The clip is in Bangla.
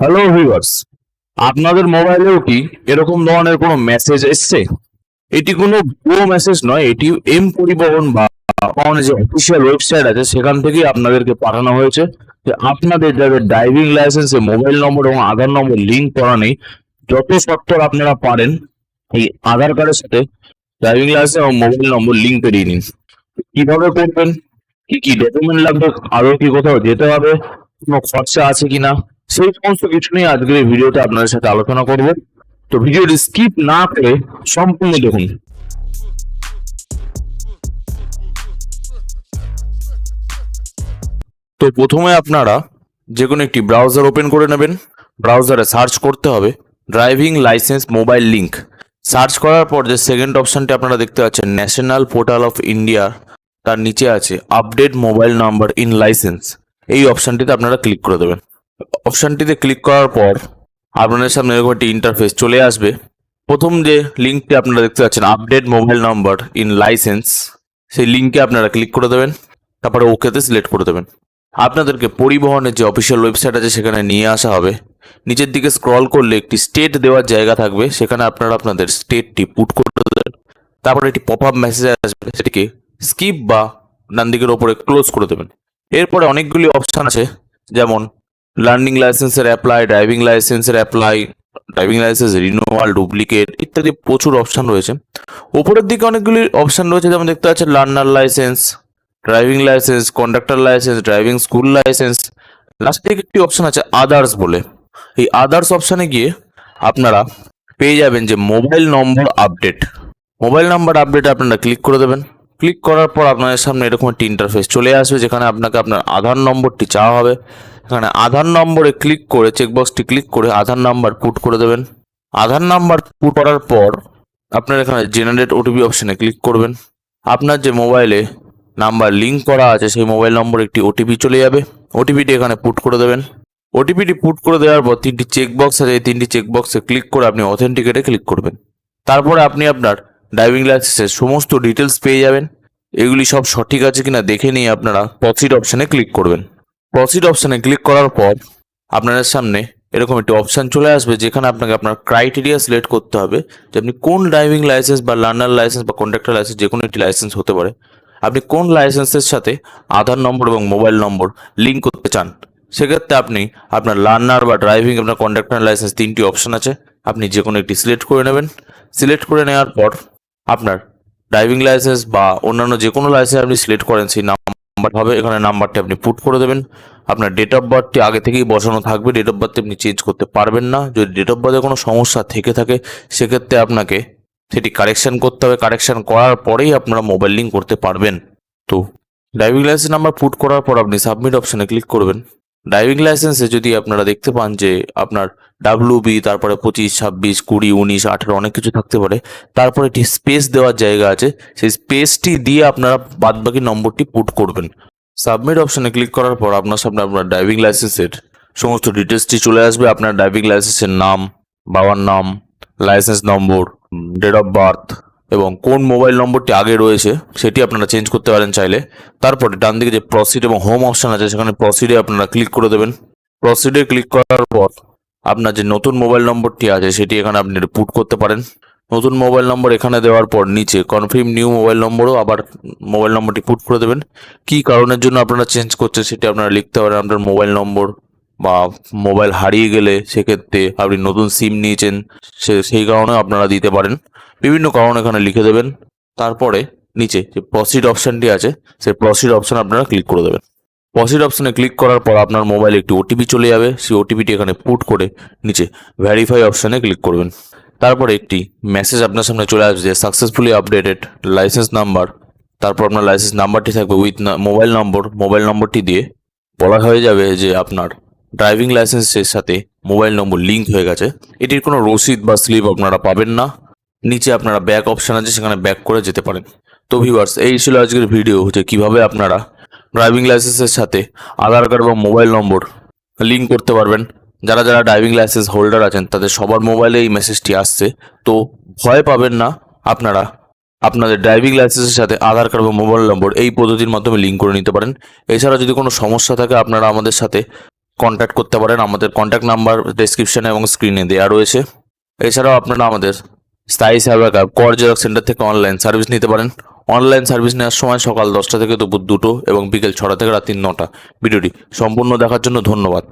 হ্যালো ভিউয়ার্স আপনাদের মোবাইলেও কি এরকম ধরনের কোনো মেসেজ এসছে? এটি কোনো ভুয়ো মেসেজ নয়, এটি এম পরিবহন বা পরিবহনের যে অফিসিয়াল ওয়েবসাইট আছে, সেখান থেকেই আপনাদেরকে পাঠানো হয়েছে। যে আপনাদের যাদের ড্রাইভিং লাইসেন্সে মোবাইল নম্বর এবং আধার নম্বর লিঙ্ক করা নেই, যত সত্তর আপনারা পারেন এই আধার কার্ডের সাথে ড্রাইভিং লাইসেন্স এবং মোবাইল নম্বর লিঙ্ক করিয়ে নিন। কীভাবে করবেন? কি কি ডকুমেন্ট লাগবে? আরও কি কোথাও যেতে হবে? কোনো খরচা আছে কিনা? সেই সমস্ত কিছু নিয়ে আজকের এই ভিডিওতে আপনাদের সাথে আলোচনা করব। তো ভিডিওটি স্কিপ না করে সম্পূর্ণ দেখুন। তো প্রথমে আপনারা যে কোনো একটি ব্রাউজার ওপেন করে নেবেন। ব্রাউজারে সার্চ করতে হবে driving licence mobile link search করার পর যে সেকেন্ড অপশনটি আপনারা দেখতে পাচ্ছেন ন্যাশনাল পোর্টাল অফ ইন্ডিয়া তার নিচে আছে update mobile number in licence এই অপশনটিতে আপনারা ক্লিক করে দেবেন। অপশনটিতে ক্লিক করার পর আপনাদের সামনে এরকম একটি ইন্টারফেস চলে আসবে। প্রথম যে লিঙ্কটি আপনারা দেখতে পাচ্ছেন update mobile number in licence সেই লিঙ্কে আপনারা ক্লিক করে দেবেন, তারপরে ওকেতে সিলেক্ট করে দেবেন। আপনাদেরকে পরিবহনের যে অফিসিয়াল ওয়েবসাইট আছে, সেখানে নিয়ে আসা হবে। নিচের দিকে স্ক্রল করলে একটি স্টেট দেওয়ার জায়গা থাকবে, সেখানে আপনারা আপনাদের স্টেটটি পুট করে দেবেন। তারপরে একটি পপ আপ মেসেজ আসবে, সেটিকে স্কিপ বা ডান দিকের ওপরে ক্লোজ করে দেবেন। এরপরে অনেকগুলি অপশন আছে, যেমন লার্নিং লাইসেন্সের অ্যাপ্লাই ড্রাইভিং লাইসেন্সের apply driving licence renewal duplicate ইত্যাদি প্রচুর অপশন রয়েছে। উপরের দিকে অনেকগুলি অপশন রয়েছে, যেমন দেখতে পাচ্ছেন learner licence driving licence conductor licence driving school licence last দিকে একটি অপশান আছে আদার্স বলে। এই আদার্স অপশানে গিয়ে আপনারা পেয়ে যাবেন যে mobile number update mobile number update আপনারা ক্লিক করে দেবেন। ক্লিক করার পর আপনাদের সামনে এরকম একটি ইন্টারফেস চলে আসবে, যেখানে আপনাকে আপনার আধার নম্বরটি চাওয়া হবে। এখানে আধার নম্বরে ক্লিক করে চেকবক্সটি ক্লিক করে আধার নাম্বার পুট করে দেবেন। আধার নাম্বার পুট করার পর আপনার এখানে জেনারেট ওটিপি অপশানে ক্লিক করবেন। আপনার যে মোবাইলে নাম্বার লিঙ্ক করা আছে, সেই মোবাইল নম্বরে একটি ওটিপি চলে যাবে। ওটিপিটি এখানে পুট করে দেবেন। ওটিপিটি পুট করে দেওয়ার পর তিনটি চেকবক্স আছে, এই তিনটি চেকবক্সে ক্লিক করে আপনি অথেন্টিকেটে ক্লিক করবেন। তারপরে আপনি আপনার ড্রাইভিং লাইসেন্সের সমস্ত ডিটেলস পেয়ে যাবেন। এগুলি সব সঠিক আছে কিনা দেখে নিয়ে আপনারা প্রসিড অপশানে ক্লিক করবেন। প্রসিড অপশানে ক্লিক করার পর আপনাদের সামনে এরকম একটি অপশান চলে আসবে যেখানে আপনাকে আপনার ক্রাইটেরিয়া সিলেক্ট করতে হবে যে আপনি কোন ড্রাইভিং লাইসেন্স বা লার্নার লাইসেন্স বা কন্ডাক্টর লাইসেন্স যে কোনো একটি লাইসেন্স হতে পারে। আপনি কোন লাইসেন্সের সাথে আধার নম্বর এবং মোবাইল নম্বর লিঙ্ক করতে চান, সেক্ষেত্রে আপনি আপনার লার্নার বা ড্রাইভিং আপনার কন্ডাক্টর লাইসেন্স তিনটি অপশন আছে, আপনি যে কোনো একটি সিলেক্ট করে নেবেন। সিলেক্ট করে নেওয়ার পর আপনার ড্রাইভিং লাইসেন্স বা অন্যান্য যে কোনো লাইসেন্স আপনি সিলেক্ট করেন, সেই নাম্বার হবে, এখানে নাম্বারটি আপনি পুট করে দেবেন। আপনার ডেট অফ বার্থটি আগে থেকেই বসানো থাকবে। ডেট অফ বার্থটি আপনি চেঞ্জ করতে পারবেন না। যদি ডেট অফ বার্থে কোনো সমস্যা থেকে থাকে, সেক্ষেত্রে আপনাকে সেটি কারেকশান করতে হবে। কারেকশান করার পরেই আপনারা মোবাইল লিঙ্ক করতে পারবেন। তো ড্রাইভিং লাইসেন্স নাম্বার পুট করার পর আপনি সাবমিট অপশানে ক্লিক করবেন। ড্রাইভিং লাইসেন্সে যদি আপনারা দেখতে পান যে আপনার ডাব্লিউ বি তারপরে পঁচিশ, ছাব্বিশ, কুড়ি, উনিশ, আঠারো অনেক কিছু থাকতে পারে। তারপরে একটি স্পেস দেওয়ার জায়গা আছে। সেই স্পেসটি দিয়ে আপনারা বাদবাকি নম্বরটি পুট করবেন। সাবমিট অপশনে ক্লিক করার পর আপনার সামনে আপনার ড্রাইভিং লাইসেন্সের সমস্ত ডিটেলসটি চলে আসবে। আপনার ড্রাইভিং লাইসেন্সের নাম, বাবার নাম licence number date of birth এবং কোন মোবাইল নম্বরটি আগে রয়েছে সেটি আপনারা চেঞ্জ করতে পারেন চাইলে। তারপরে ডান দিকে যে প্রসিড এবং হোম অপশন আছে, সেখানে প্রসিডে আপনারা ক্লিক করে দেবেন। প্রসিডে ক্লিক করার পর আপনার যে নতুন মোবাইল নম্বরটি আছে, সেটি এখানে আপনি পুট করতে পারেন। নতুন মোবাইল নম্বর এখানে দেওয়ার পর নিচে কনফার্ম নিউ মোবাইল নম্বরও আবার মোবাইল নম্বরটি পুট করে দেবেন। কী কারণের জন্য আপনারা চেঞ্জ করছে সেটি আপনারা লিখতে পারেন আপনার মোবাইল নম্বর বা মোবাইল হারিয়ে গেলে সেক্ষেত্রে আপনি নতুন সিম নিয়েছেন, সে সেই কারণে আপনারা দিতে পারেন। বিভিন্ন কারণ এখানে লিখে দেবেন। তারপরে নিচে যে প্রসিড অপশানটি আছে, সেই প্রসিড অপশান আপনারা ক্লিক করে দেবেন। প্রসিড অপশানে ক্লিক করার পর আপনার মোবাইলে একটি ওটিপি চলে যাবে। সেই ওটিপিটি এখানে পুট করে নিচে ভ্যারিফাই অপশানে ক্লিক করবেন। তারপরে একটি মেসেজ আপনার সামনে চলে আসবে যে সাকসেসফুলি আপডেটেড লাইসেন্স নাম্বার তারপর আপনার লাইসেন্স নাম্বারটি থাকবে উইথ মোবাইল নম্বর মোবাইল নম্বরটি দিয়ে বলা হয়ে যাবে যে আপনার ড্রাইভিং লাইসেন্সের সাথে মোবাইল নম্বর লিঙ্ক হয়ে গেছে। এটির কোনো রসিদ বা স্লিপ আপনারা পাবেন না। নিচে আপনারা ব্যাক অপশান আছে, সেখানে ব্যাক করে যেতে পারেন। তো ভিউয়ার্স এই ছিল আজকের ভিডিও যে কীভাবে আপনারা ড্রাইভিং লাইসেন্সের সাথে আধার কার্ড বা মোবাইল নম্বর লিঙ্ক করতে পারবেন। যারা যারা ড্রাইভিং লাইসেন্স হোল্ডার আছেন, তাদের সবার মোবাইলে এই মেসেজটি আসছে। তো ভয় পাবেন না আপনারা আপনাদের ড্রাইভিং লাইসেন্সের সাথে আধার কার্ড বা মোবাইল নম্বর এই পদ্ধতির মাধ্যমে লিঙ্ক করে নিতে পারেন। এছাড়া যদি কোনো সমস্যা থাকে, আপনারা আমাদের সাথে কন্ট্যাক্ট করতে পারেন। আমাদের কন্ট্যাক্ট নাম্বার ডেসক্রিপশনে এবং স্ক্রিনে দেওয়া রয়েছে। এছাড়াও আপনারা আমাদের স্থায়ী সার্ভার কর জেরক্স সেন্টার থেকে অনলাইন সার্ভিস নিতে পারেন। অনলাইন সার্ভিস নেওয়ার সময় সকাল দশটা থেকে দুপুর দুটো এবং বিকেল ছটা থেকে রাত্রি নটা। ভিডিওটি সম্পূর্ণ দেখার জন্য ধন্যবাদ।